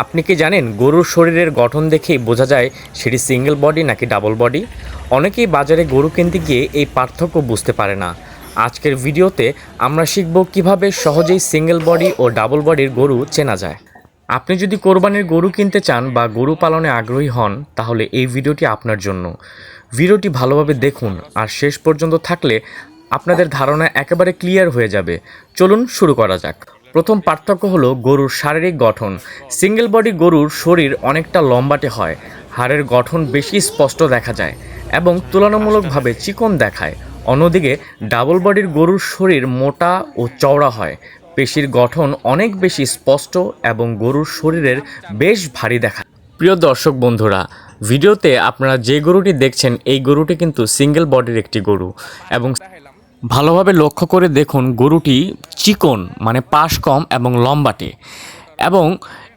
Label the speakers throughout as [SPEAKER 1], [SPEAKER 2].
[SPEAKER 1] আপনি কি জানেন গরুর শরীরের গঠন দেখেই বোঝা যায় সেটি সিঙ্গেল বডি নাকি ডাবল বডি অনেকেই বাজারে গরু কিনতে গিয়ে এই পার্থক্য বুঝতে পারে না। আজকের ভিডিওতে আমরা শিখব কীভাবে সহজেই সিঙ্গেল বডি ও ডাবল বডির গরু চেনা যায়। আপনি যদি কোরবানির গরু কিনতে চান বা গরু পালনে আগ্রহী হন, তাহলে এই ভিডিওটি আপনার জন্য। ভিডিওটি ভালোভাবে দেখুন আর শেষ পর্যন্ত থাকলে আপনাদের ধারণা একেবারে ক্লিয়ার হয়ে যাবে। চলুন শুরু করা যাক। প্রথম পার্থক্য হলো গরুর শারীরিক গঠন। সিঙ্গেল বডি গরুর শরীর অনেকটা লম্বাটে হয়, হাড়ের গঠন বেশি স্পষ্ট দেখা যায় এবং তুলনামূলকভাবে চিকন দেখায়। অন্যদিকে ডাবল বডির গরুর শরীর মোটা ও চওড়া হয়, পেশির গঠন অনেক বেশি স্পষ্ট এবং গরুর শরীরের বেশ ভারী দেখা প্রিয় দর্শক বন্ধুরা, ভিডিওতে আপনারা যে গরুটি দেখছেন, এই গরুটি কিন্তু সিঙ্গেল বডির একটি গরু এবং ভালোভাবে লক্ষ্য করে দেখুন গরুটি চিকন মানে পাশ কম এবং লম্বাটে এবং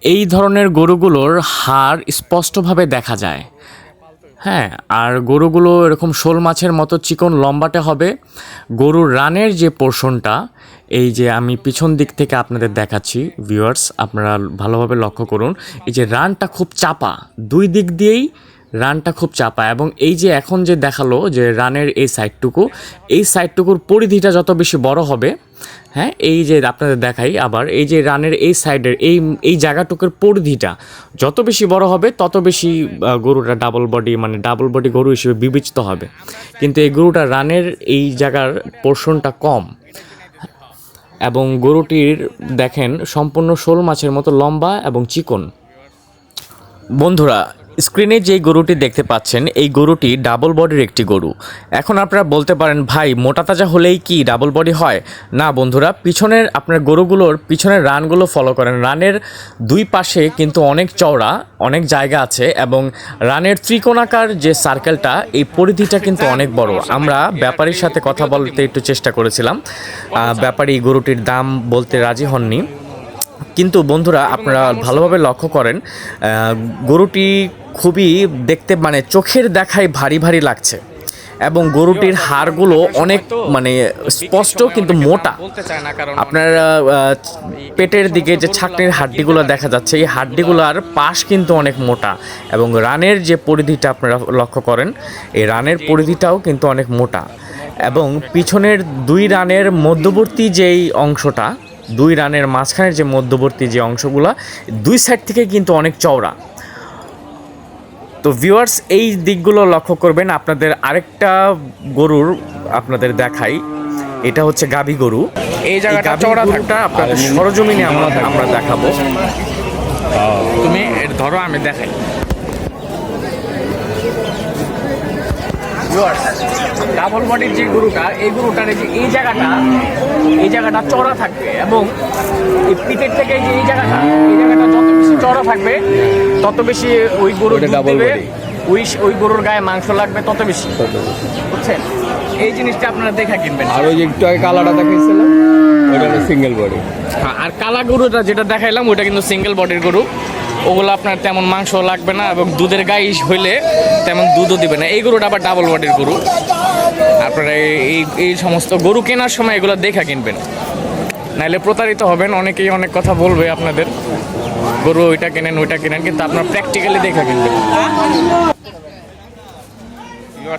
[SPEAKER 1] এই ধরনের গরুগুলোর হাড় স্পষ্টভাবে দেখা যায়। হ্যাঁ আর গরুগুলো এরকম শোল মাছের মতো চিকন, লম্বাটে হবে। গরুর রানের যে পোর্শনটা, এই যে আমি পিছন দিক থেকে আপনাদের দেখাচ্ছি ভিউয়ার্স আপনারা ভালোভাবে লক্ষ্য করুন। এই যে রানটা খুব চাপা, দুই দিক দিয়েই রানটা খুব চাপা এবং এই যে এখন যে দেখাল যে রানের এই সাইডটুকু, এই সাইডটুকুর পরিধিটা যত বেশি বড় হবে হ্যাঁ এই যে আপনাদের দেখাই আবার, এই যে রানের এই সাইডের এই এই জায়গাটুকুর পরিধিটা যত বেশি বড় হবে, তত বেশি গরুটা ডাবল বডি মানে ডাবল বডি গরু হিসেবে বিবেচিত হবে। কিন্তু এই গরুটা রানের এই জায়গার পোর্শনটা কম। এবং গরুটির দেখেন সম্পূর্ণ শোল মাছের মতো লম্বা এবং চিকন। বন্ধুরা স্ক্রিনে যে গরুটি দেখতে পাচ্ছেন, এই গরুটি ডাবল বডির একটি গরু। এখন আপনারা বলতে পারেন, ভাই, মোটা তাজা হলেই কি ডাবল বডি হয়? না, বন্ধুরা, পিছনের আপনার গরুগুলোর পিছনের রানগুলো ফলো করেন। রানের দুই পাশে কিন্তু অনেক চওড়া, অনেক জায়গা আছে এবং রানের ত্রিকোণাকার যে সার্কেলটা এই পরিধিটা কিন্তু অনেক বড়। আমরা ব্যাপারীর সাথে কথা বলতে একটু চেষ্টা করেছিলাম। ব্যাপারী গরুটির দাম বলতে রাজি হননি। কিন্তু বন্ধুরা আপনারা ভালোভাবে লক্ষ্য করেন গরুটি খুবই দেখতে মানে চোখের দেখায় ভারী ভারী লাগছে। এবং গরুটির হাড়গুলো অনেক মানে স্পষ্ট কিন্তু মোটা। আপনার পেটের দিকে যে ছাকনির হাড্ডিগুলো দেখা যাচ্ছে এই হাড্ডিগুলোর পাশ কিন্তু অনেক মোটা। এবং রানের যে পরিধিটা আপনারা লক্ষ্য করেন এই রানের পরিধিটাও কিন্তু অনেক মোটা। এবং পিছনের দুই রানের মধ্যবর্তী যেই অংশটা দুই রানের মাঝখানের যে মধ্যবর্তী যে অংশগুলো দুই সাইড থেকে কিন্তু অনেক চওড়া। তো ভিউয়ার্স এই দিকগুলো লক্ষ্য করবেন আপনাদের আরেকটা গরুর আপনাদের দেখাই। এটা হচ্ছে গাভী গরু।
[SPEAKER 2] এই জায়গাটা চওড়া
[SPEAKER 1] গরুটা আপনাদের সরজমিনে আমরা আমরা দেখাবো।
[SPEAKER 2] তুমি ধরো আমি দেখাই। ডাবল বডির যে গরুটা এই গরুটার এই যে এই জায়গাটা এই জায়গাটা চড়া থাকবে এবং এই পিঠের থেকে যে এই জায়গাটা এই জায়গাটা যত বেশি চড়া থাকবে তত বেশি ওই গরুর ডাবল ওই ওই গরুর গায়ে মাংস লাগবে তত বেশি। বুঝছেন? এই জিনিসটা আপনারা দেখা কিনবেন।
[SPEAKER 3] আর ওই যে একটু আগে কালারটা দেখাইছিলাম ওটা সিঙ্গেল বডি
[SPEAKER 2] হ্যাঁ আর কালা গরুটা যেটা দেখাইলাম ওটা কিন্তু সিঙ্গেল বডির গরু। ওগুলো আপনার তেমন মাংস লাগবে না এবং দুধের গায়ে হইলে তেমন দুধও দিবে না। এই গরুটা আবার ডাবল বডির গরু। আপনারা এই- এই সমস্ত গরু কেনার সময় এগুলো দেখা কিনবেন। নাইলে প্রতারিত হবেন অনেকেই অনেক কথা বলবে আপনাদের। গরু ওইটা কেনেন ওইটা কেনেন কিন্তু আপনার প্র্যাকটিক্যালি দেখা কিনবেন।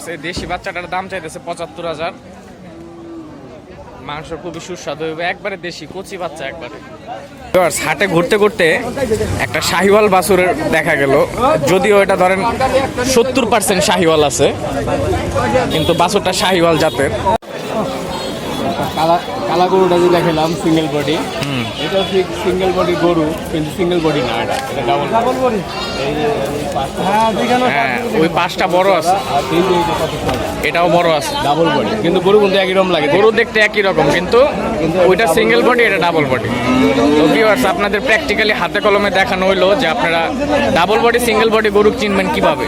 [SPEAKER 2] এই দেশি বাচ্চাটার দাম চাইতেছে পঁচাত্তর হাজার। মাংস খুবই সুস্বাদু হবে একবারে দেশি, কচি বাচ্চা একবারে। হাটে ঘুরতে ঘুরতে একটা শাহিওয়াল বাছুরের দেখা গেল। যদিও এটা ধরেন সত্তর পার্সেন্ট শাহিওয়াল আছে, কিন্তু বাছুরটা শাহিওয়াল জাতের।
[SPEAKER 3] কালা গরুটা যে দেখালাম সিঙ্গেল বডি এটা ঠিক সিঙ্গেল বডি গরু কিন্তু সিঙ্গেল বডি না এটা এটা ডাবল ডাবল বডি
[SPEAKER 2] হ্যাঁ ওই পাঁচটা বড় আছে। এটাও বড় আছে।
[SPEAKER 3] ডাবল বডি কিন্তু গরু কিন্তু একই রকম লাগে।
[SPEAKER 2] গরু দেখতে একই রকম কিন্তু ওইটা সিঙ্গেল বডি এটা ডাবল বডি তো ভিউয়ার্স আপনাদের প্র্যাকটিক্যালি হাতে কলমে দেখানো হইল যে আপনারা ডাবল বডি সিঙ্গেল বডি গরু চিনবেন কীভাবে?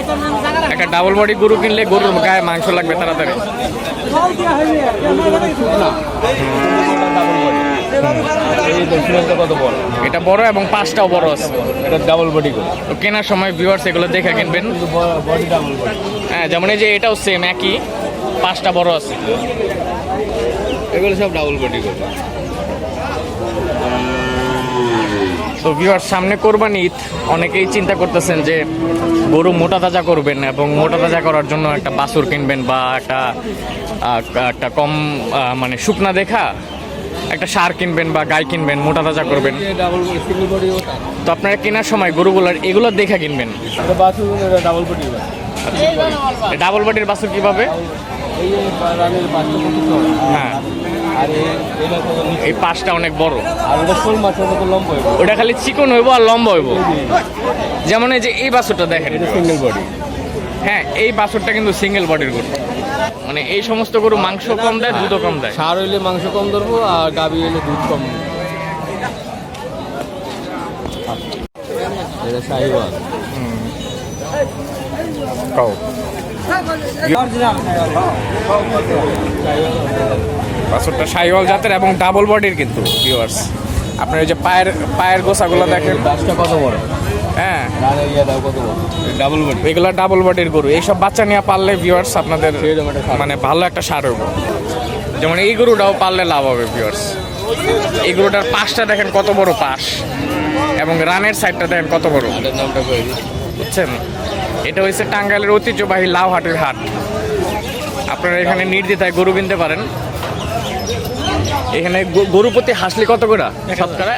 [SPEAKER 2] একটা ডাবল বডি গরু কিনলে গরুর গায়ে মাংস লাগবে তাড়াতাড়ি। এটা বড় এবং পাঁচটাও বড় আছে।
[SPEAKER 3] এটা ডাবল বডি গরু।
[SPEAKER 2] তো কেনার সময় ভিউয়ার্স এগুলো দেখে কিনবেন। হ্যাঁ যেমন এই যে এটাও সেম একই পাঁচটা বড় আছে।
[SPEAKER 3] এগুলো সব ডাবল বডি গরু।
[SPEAKER 2] তো ভিউয়ার সামনে কোরবানি ঈদ অনেকেই চিন্তা করতেছেন যে গরু মোটা তাজা করবেন এবং মোটা তাজা করার জন্য একটা বাছুর কিনবেন বা একটা একটা কম মানে শুকনা দেখা একটা সার কিনবেন বা গাই কিনবেন মোটা তাজা করবেন। তো আপনারা কেনার সময় গরুগুলোর এগুলো দেখা কিনবেন।
[SPEAKER 3] ডাবল বডি
[SPEAKER 2] ডাবল বডির বাছুর কীভাবে। হ্যাঁ। এই পাশটা অনেক বড়।
[SPEAKER 3] আর শোল মাছের মতো লম্বা হবে
[SPEAKER 2] ওটা খালি চিকন হইব আর লম্বা হইব। যেমন এই যে এই বাছুরটা দেখেন।
[SPEAKER 3] এটা সিঙ্গেল বডি
[SPEAKER 2] হ্যাঁ এই বাছুরটা কিন্তু সিঙ্গেল বডির গরু। মানে এই সমস্ত গরু মাংস কম দেয় দুধও কম দেয়।
[SPEAKER 3] সার হইলে মাংস কম ধরবো আর গাবি হইলে দুধ কম। এটা শাহিওয়াল
[SPEAKER 2] বাছুরটা সাইওয়াল জাতের এবং ডাবল বডির কিন্তু ভিউয়ার্স আপনার ওই যে পায়ের পায়ের গোসাগুলো দেখেন।
[SPEAKER 3] গাছটা কত বড়?
[SPEAKER 2] হ্যাঁ।
[SPEAKER 3] Double body?
[SPEAKER 2] এগুলো ডাবল বডির গরু। এইসব বাচ্চা নিয়ে পারলে ভিউয়ার্স আপনাদের। মানে ভালো একটা সার হইব। যেমন এই গরুটাও পারলে লাভ হবে ভিউয়ার্স এই গরুটার পাশটা দেখেন কত বড় পাশ। এবং রানের সাইডটা দেখেন কত বড়। বুঝছেন? এটা হয়েছে টাঙ্গাইলের ঐতিহ্যবাহী লাউহাটের হাট। আপনারা এখানে নির্দ্বিধায় গরু কিনতে পারেন। এখানে গরু প্রতি হাসলি কত করে? শতকরা?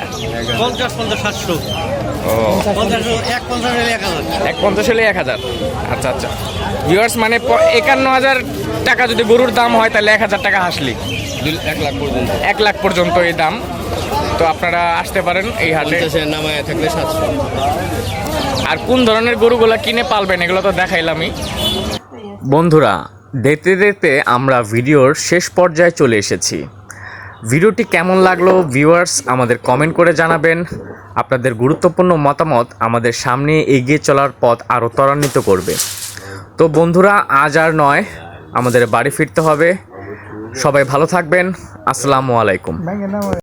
[SPEAKER 4] পঞ্চাশ পঞ্চাশ সাতশো। এক পঞ্চাশ হলে এক হাজার।
[SPEAKER 2] এক পঞ্চাশ হলে এক হাজার। আচ্ছা আচ্ছা। ভিউয়ার্স মানে একান্ন হাজার টাকা যদি গরুর দাম হয় তাহলে এক হাজার টাকা হাসলি।
[SPEAKER 3] এক লাখ পর্যন্ত।
[SPEAKER 2] এক লাখ পর্যন্ত এই দাম। তো আপনারা আসতে পারেন এই হাটে।
[SPEAKER 3] নামায় থাকলে সাতশো।
[SPEAKER 2] আর কোন ধরনের গরুগুলা কিনে পালবেন এগুলো তো দেখাইলামই।
[SPEAKER 1] বন্ধুরা দেখতে দেখতে আমরা ভিডিওর শেষ পর্যায়ে চলে এসেছি। ভিডিওটি কেমন লাগল ভিউয়ার্স আমাদের কমেন্ট করে জানাবেন। আপনাদের গুরুত্বপূর্ণ মতামত আমাদের সামনে এগিয়ে চলার পথ আরও ত্বরান্বিত করবে। তো বন্ধুরা, আজ আর নয়, আমাদের বাড়ি ফিরতে হবে। সবাই ভালো থাকবেন। আসসালামু আলাইকুম।